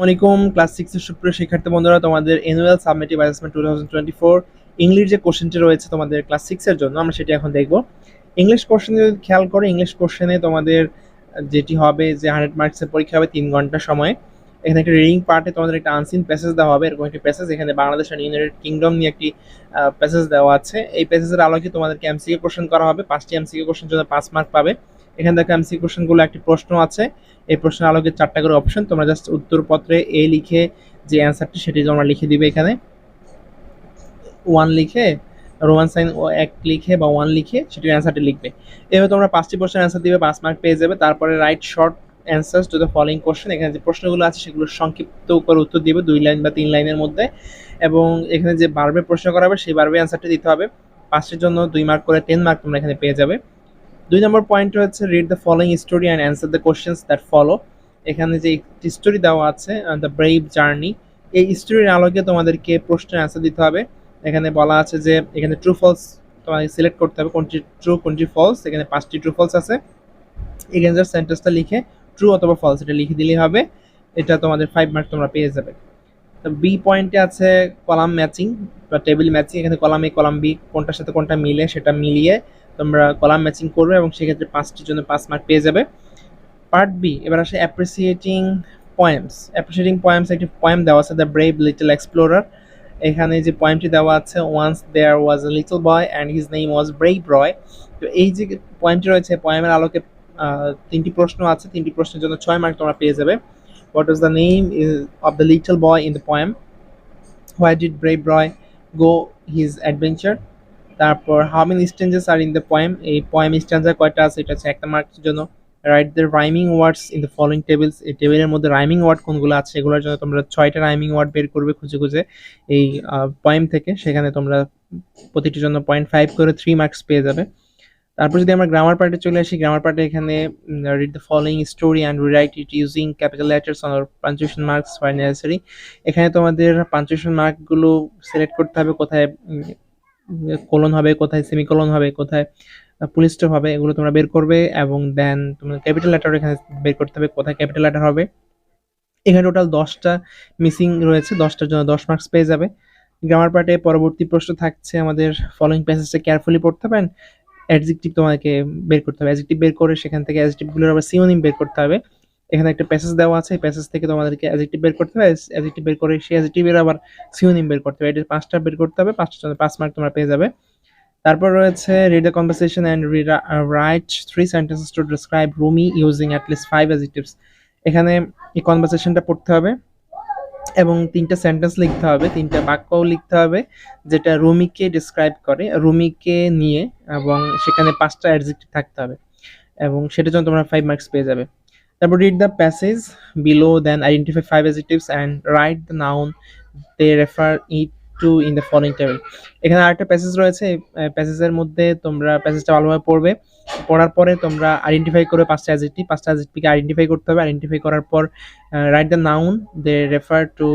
আসসালামাইকুম ক্লাস সিক্সের সুপ্রিয় শিক্ষার্থী বন্ধুরা, তোমাদের annual summative assessment two thousand twenty four English যে কোশ্চেনটি রয়েছে তোমাদের ক্লাস সিক্সের জন্য, আমরা সেটি এখন দেখব। ইংলিশ কোশ্চেন যদি খেয়াল করো ইংলিশ কোশ্চেনে তোমাদের যেটি হবে যে হান্ড্রেড মার্কসের পরীক্ষা হবে তিন ঘণ্টা সময়। এখানে একটা রিডিং পার্টে তোমাদের একটা আনসিন প্যাসেজ দেওয়া হবে, এরকম একটি প্যাসেজ এখানে বাংলাদেশ আর ইউনাইটেড কিংডম নিয়ে একটি প্যাসেজ দেওয়া আছে। এই প্যাসেজের আলোকে তোমাদেরকে এমসিকে কোশ্চেন করা হবে। পাঁচটি এমসিকে কোশ্চেন জন্য পাঁচ মার্ক পাবে। এখানে দেখো এমসি কোশ্চেনগুলো একটি প্রশ্ন আছে। এই প্রশ্নের আলোকে চারটা করে অপশন তোমরা জাস্ট উত্তরপত্রে এ লিখে যে অ্যান্সারটি সেটি তোমরা লিখে দিবে এখানে। ওয়ান লিখে রোমান সাইন ও এক লিখে বা ওয়ান লিখে সেটির অ্যান্সারটি লিখবে। এভাবে তোমরা পাঁচটি প্রশ্নের অ্যান্সার দিবে, পাঁচ মার্ক পেয়ে যাবে। তারপরে write short answers to the following question এখানে যে প্রশ্নগুলো আছে সেগুলো সংক্ষিপ্ত করে উত্তর দিবে, দুই লাইন বা তিন লাইনের মধ্যে। এবং এখানে যে বারবে প্রশ্ন করা হবে, সেই বারবে অ্যান্সারটি দিতে হবে। পাঁচটির জন্য দুই মার্ক করে টেন মার্ক তোমরা এখানে পেয়ে যাবে। দুই নম্বর পয়েন্ট হচ্ছে read the following story and answer the questions that follow এখানে যে একটি স্টোরি দেওয়া আছে দ্য ব্রেভ জার্নি এই স্টোরির আলোকে তোমাদেরকে প্রশ্নের অ্যান্সার দিতে হবে। এখানে বলা আছে যে, এখানে ট্রু ফলস তোমাকে সিলেক্ট করতে হবে, কোনটি ট্রু কোনটি ফলস এখানে পাঁচটি ট্রু ফলস আছে। এখানে জাস্ট সেন্টেন্সটা লিখে ট্রু অথবা ফলস এটা লিখে দিলেই হবে। এটা তোমাদের ফাইভ মার্ক তোমরা পেয়ে যাবে। তো বি পয়েন্টে আছে কলাম ম্যাচিং বা টেবিল ম্যাচিং এখানে কলাম এ কলাম বি কোনটার সাথে কোনটা মিলে সেটা মিলিয়ে তোমরা কলাম ম্যাচিং করবে এবং সেক্ষেত্রে পাঁচটির জন্য পাঁচ মার্ক পেয়ে যাবে। পার্ট বি এবার আসে অ্যাপ্রিসিয়েটিং পয়েমস অ্যাপ্রিসিয়েটিং পয়েমস একটি পয়েম দেওয়া আছে দ্য ব্রেভ লিটল এক্সপ্লোরার এখানে যে পয়েমটি দেওয়া আছে once there was a little boy and his name was brave Roy তো এই যে পয়েমটি রয়েছে পয়েমের আলোকে তিনটি প্রশ্ন আছে, তিনটি প্রশ্নের জন্য ছয় মার্ক তোমরা পেয়ে যাবে। What is the name is of the little boy in the poem why did brave Roy go his adventure তারপর how many stanzas are in the poem এই পয়েম স্ট্যান্ডার কয়টা আছে? এটা হচ্ছে একটা মার্কের জন্য। Write the rhyming words in the following tables এই টেবিলের মধ্যে রাইমিং ওয়ার্ড কোনগুলো আছে? এগুলোর জন্য তোমরা ছয়টা রাইমিং ওয়ার্ড বের করবে খুঁজে খুঁজে। এই পয়েম থেকে সেখানে তোমরা প্রতিটির জন্য পয়েন্ট ফাইভ করে থ্রি মার্কস পেয়ে যাবে। তারপর যদি আমরা গ্রামার পার্টে চলে আসি গ্রামার পার্টে এখানে read the following story and rewrite it using capital letters on punctuation marks for এখানে তোমাদের পাঞ্চুয়েশন মার্কগুলো সিলেক্ট করতে হবে, কোথায় কোলন হবে কোথায় সেমিকোলন হবে কোথায় পুলিশ স্টপ হবে, এগুলো তোমরা বের করবে এবং দেন তোমরা ক্যাপিটাল লেটার এখানে বের করতে হবে কোথায় ক্যাপিটাল লেটার হবে। এখানে টোটাল দশটা মিসিং রয়েছে, দশটার জন্য দশ মার্কস পেয়ে যাবে। গ্রামার পার্টে পরবর্তী প্রশ্ন থাকছে আমাদের ফলোইং প্যাসেজটা কেয়ারফুলি পড়তে হবে অ্যাডজেক্টিভ তোমাকে বের করতে হবে। অ্যাডজেক্টিভ বের করে সেখান থেকে অ্যাডজেক্টিভগুলোর আবার সিওনিম বের করতে হবে। এখানে একটা প্যাসেজ দেওয়া আছে প্যাসেজ থেকে তোমাদেরকে অ্যাডজেক্টিভ বের করতে হবে অ্যাডজেক্টিভ বের করে সেই অ্যাডজেক্টিভের আবার সিওনিম বের করতে হবে। এটা পাঁচটা বের করতে হবে জন্য পাঁচ মার্ক তোমরা পেয়ে যাবে। তারপর রয়েছে read the conversation and write three sentences to describe Rumi using at least five adjectives এখানে এই কনভারসেশনটা পড়তে হবে এবং তিনটা সেন্টেন্স লিখতে হবে, তিনটা বাক্যও লিখতে হবে, যেটা রুমিকে ডিসক্রাইব করে রুমিকে নিয়ে এবং সেখানে পাঁচটা অ্যাডজেক্টিভ থাকতে হবে। এবং সেটার জন্য তোমরা ফাইভ মার্কস পেয়ে যাবে। তারপর read the passage below then identify five adjectives and write the noun they refer it to in the following table এখানে আরেকটা প্যাসেজ রয়েছে প্যাসেজের মধ্যে তোমরা প্যাসেজটা ভালোভাবে পড়বে। পড়ার পরে তোমরা আইডেন্টিফাই করে পাঁচটা অ্যাডজেক্টিভ পাঁচটা অ্যাডজেক্টিভকে আইডেন্টিফাই করতে হবে। আইডেন্টিফাই করার পর write the noun they refer to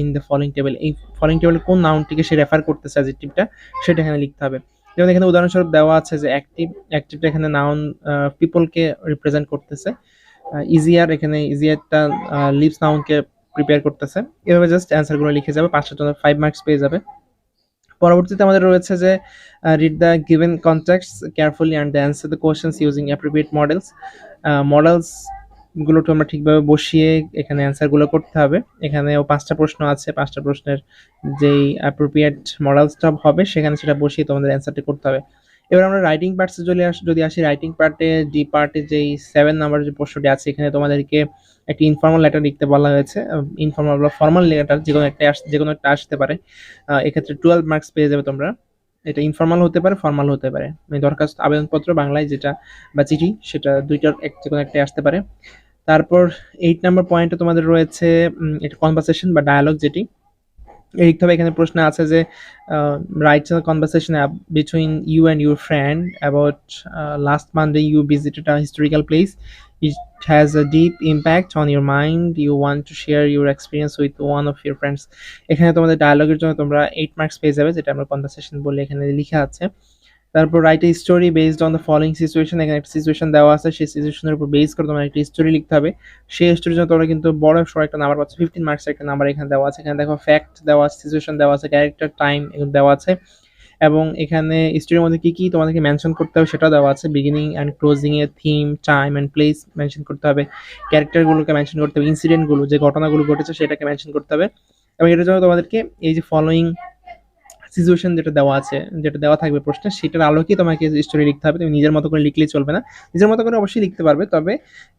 in the following table এই ফলোইং টেবিল কোন নাউনটিকে সে রেফার করতেছে অ্যাডজেক্টিভটা সেটা এখানে লিখতে হবে। যেমন এখানে উদাহরণস্বরূপ দেওয়া আছে যে অ্যাক্টিভ অ্যাক্টিভটা এখানে নাউন পিপলকে রিপ্রেজেন্ট করতেছে। ইজিয়ার এখানে ইজিয়ারটা লিভস নাউনকে প্রিপেয়ার করতেছে। এভাবে জাস্ট অ্যান্সারগুলো লিখে যাবে পাঁচটার জন্য ফাইভ মার্কস পেয়ে যাবে। পরবর্তীতে আমাদের রয়েছে যে read the given contexts carefully and the answer the questions using appropriate modals modals গুলোকে আমরা ঠিকভাবে বসিয়ে এখানে অ্যান্সারগুলো করতে হবে। এখানেও পাঁচটা প্রশ্ন আছে, পাঁচটা প্রশ্নের যেই অ্যাপ্রোপ্রিয়েট মডেলসটা হবে, সেখানে সেটা বসিয়ে তোমাদের অ্যান্সারটি করতে হবে। এবার আমরা রাইটিং পার্টসে চলে আস, যদি আসি রাইটিং পার্টে ডি পার্টে যেই সেভেন নাম্বার যে প্রশ্নটি আছে, এখানে তোমাদেরকে একটি ইনফর্মাল লেটার লিখতে বলা হয়েছে। ইনফর্মাল বা ফর্মাল লেটার যে কোনো একটা যে কোনো একটা আসতে পারে। এক্ষেত্রে টুয়েলভ মার্কস পেয়ে যাবে তোমরা। এটা ইনফর্মাল হতে পারে ফর্মাল হতে পারে। মানে দরখাস্ত, আবেদনপত্র, বাংলায় যেটা বা চিঠি, সেটা দুইটার এক, যে কোনো একটা আসতে পারে। তারপর এইট নাম্বার পয়েন্টে তোমাদের রয়েছে এটা কনভারসেশন বা ডায়ালগ যেটি। লিখতে এখানে প্রশ্ন আছে যে write conversation between you and your friend about last মান্থে you visited a historical place it has a deep impact on your mind. You want to share your experience with one of your friends. এখানে তোমাদের ডায়ালগের জন্য তোমরা eight marks পেয়ে যাবে, যেটা আমরা conversation বলে এখানে লিখা আছে। তারপর write a story based on the following situation এখানে একটা সিচুয়েশন দেওয়া আছে, সেই সিচুয়েশনের উপর বেস করে তোমার একটা স্টোরি লিখতে হবে। সেই স্টোরির জন্য তোমরা কিন্তু বড় সড়ো একটা নাম্বার পাচ্ছ ফিফটিন মার্কস একটা নাম্বার এখানে দেওয়া আছে। এখানে দেখো ফ্যাক্ট দেওয়া আছে সিচুয়েশন দেওয়া আছে ক্যারেক্টার টাইম এগুলো দেওয়া আছে। এবং এখানে স্টোরির মধ্যে কি কি তোমাদেরকে মেনশন করতে হবে সেটাও দেওয়া আছে। বিগিনিং অ্যান্ড ক্লোজিং এর theme time and place mention করতে হবে। ক্যারেক্টারগুলোকে মেনশন করতে হবে। ইনসিডেন্টগুলো যে ঘটনাগুলো ঘটেছে সেটাকে মেনশন করতে হবে। এবং এটার জন্য তোমাদেরকে এই যে ফলোয়িং সিচুয়েশন যেটা দেওয়া আছে, যেটা দেওয়া থাকবে প্রশ্নে, সেটার আলোকেই তোমাকে স্টোরি লিখতে হবে। তুমি নিজের মতো করে লিখলেই চলবে না। নিজের মতো করে অবশ্যই লিখতে পারবে, তবে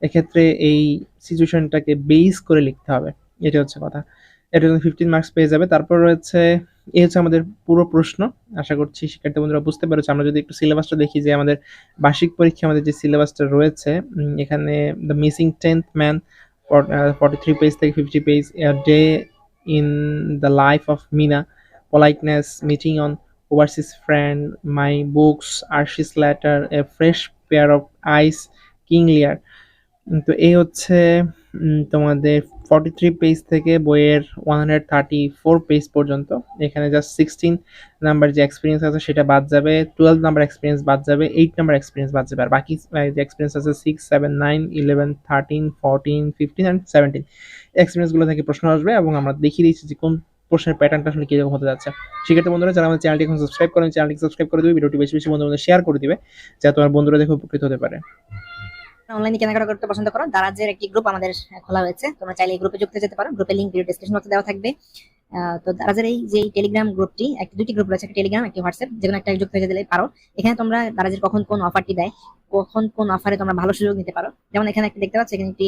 এক্ষেত্রে এই সিচুয়েশনটাকে বেস করে লিখতে হবে। এটা হচ্ছে কথা। এটা জন্য ফিফটিন মার্কস পেয়ে যাবে, তারপর রয়েছে, এই হচ্ছে আমাদের পুরো প্রশ্ন। আশা করছি শিক্ষার্থী বন্ধুরা বুঝতে পেরেছে। আমরা যদি একটু সিলেবাসটা দেখি যে আমাদের বার্ষিক পরীক্ষা আমাদের যে সিলেবাসটা রয়েছে এখানে the missing tenth man forty three page থেকে fifty page day in the life of Meena politeness, meeting on overseas friend, my books, Arshis letter, a fresh pair of eyes, King Lear. তো এই হচ্ছে তোমাদের forty three page থেকে বইয়ের one hundred thirty four page পর্যন্ত এখানে just sixteen number যে experience আছে সেটা বাদ যাবে টুয়েলভ নাম্বার এক্সপিরিয়েন্স বাদ যাবে এইট নাম্বার এক্সপিরিয়েন্স বাদ যাবে আর বাকি যে এক্সপিরিয়েন্স আছে six seven nine eleven thirteen fourteen fifteen and seventeen এক্সপিরিয়েন্সগুলো থেকে প্রশ্ন আসবে এবং আমরা দেখিয়ে দিচ্ছি যে কোন প্রশ্নের প্যাটার্নটা আসলে কীরকম হতে যাচ্ছে। সেক্ষেত্রে বন্ধুরা, যারা আমাদের চ্যানেলটি এখন সাবস্ক্রাইব করেন চ্যানেলটি সাবস্ক্রাইব করে দিবে। ভিডিওটি বেশি বেশি বন্ধুদের শেয়ার করে দিবে, যাতে তোমার বন্ধুরা দেখে উপকৃত হতে পারে। অনলাইনে কেনাকাটা করতে পছন্দ করো। দারাজের একটি গ্রুপ আমাদের খোলা হয়েছে তোমরা চাইলে এই গ্রুপে যুক্ত যেতে পারো। গ্রুপের লিঙ্ক ভিডিও ডেসক্রিপশন বক্সে দেওয়া থাকবে। তো দারাজের এই যে টেলিগ্রাম গ্রুপটি একটি দুটি গ্রুপ রয়েছে টেলিগ্রাম একটি হোয়াটসঅ্যাপ যে কোনো একটা যুক্ত হয়ে দিলে পারো। এখানে তোমরা দারাজের কখন কোন অফারটি দেয়, কখন কোন অফারে তোমরা ভালো সুযোগ নিতে পারো। যেমন এখানে একটা দেখতে পাচ্ছ, এখানে একটি